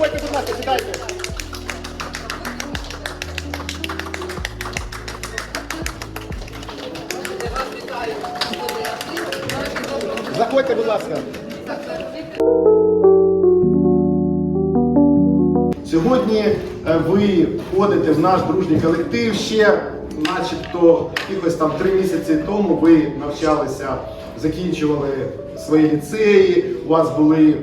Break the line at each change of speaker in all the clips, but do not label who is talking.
ласка, сідайте. Заходьте, будь ласка. Сьогодні е, ви входите в наш дружній колектив. Ще, начебто, якихось там три місяці тому ви навчалися, закінчували свої ліцеї, у вас були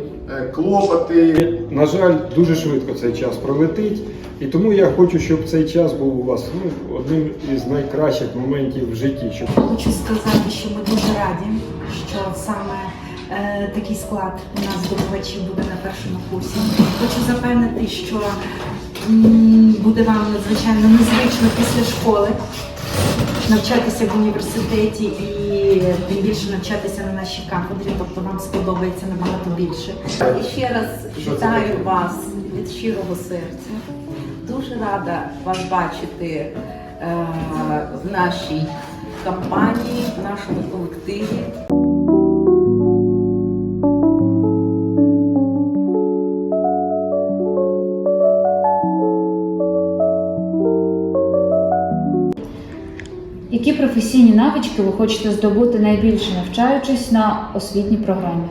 клопоти.
На жаль, дуже швидко цей час пролетить, і тому я хочу, щоб цей час був у вас ну, одним із найкращих моментів в житті. Щоб
Хочу сказати, що ми дуже раді, що саме е, такий склад у нас здобувачів буде на першому курсі. Хочу запевнити, що м, буде вам надзвичайно незвично після школи навчатися в університеті і тим більше навчатися на нашій кафедрі, тобто вам сподобається набагато більше. І ще раз вітаю вас від щирого серця. Дуже рада вас бачити е, в нашій компанії, в нашому колективі.
Які професійні навички ви хочете здобути найбільше навчаючись на освітній програмі?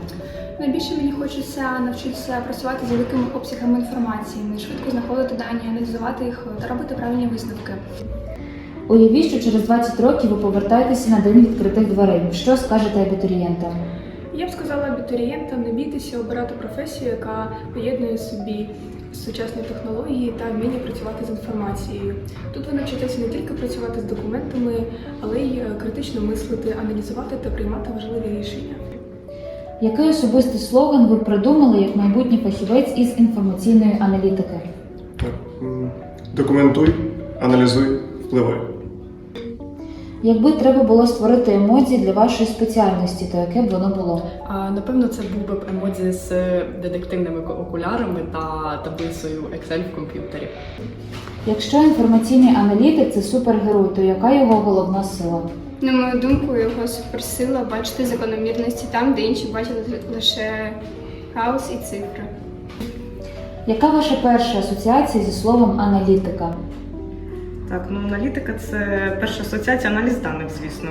Найбільше мені хочеться навчитися працювати з великими обсягами інформації, не швидко знаходити дані, аналізувати їх та робити правильні висновки.
Уявіть, що через 20 років ви повертаєтеся на день відкритих дверей. Що скажете абітурієнтам?
Я б сказала абітурієнтам не бійтеся обирати професію, яка поєднує собі сучасні технології та вміння працювати з інформацією. Тут ви навчитеся не тільки працювати з документами, але й е, критично мислити, аналізувати та приймати важливі рішення.
Який особистий слоган ви придумали як майбутній фахівець із інформаційної аналітики?
Документуй, аналізуй, впливай.
Якби треба було створити емодзі для вашої спеціальності, то яке б воно було?
А, Напевно, це був би емодзі з детективними окулярами та таблицею Excel в комп'ютері.
Якщо інформаційний аналітик це супергерой, то яка його головна сила?
На мою думку, його суперсила бачити закономірності там, де інші бачили лише хаос і цифри.
Яка ваша перша асоціація зі словом аналітика?
Так, ну аналітика це перша асоціація аналіз даних, звісно.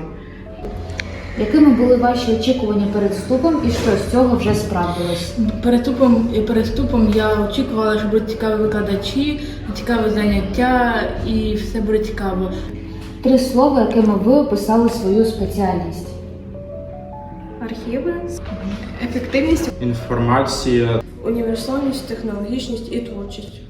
Якими були ваші очікування перед вступом і що з цього вже справдилось?
Перед вступом, перед вступом я очікувала, що будуть цікаві викладачі, цікаві заняття і все буде цікаво.
Три слова, якими ви описали свою спеціальність.
Архіви,
Ефективність
Інформація
універсальність, технологічність і творчість.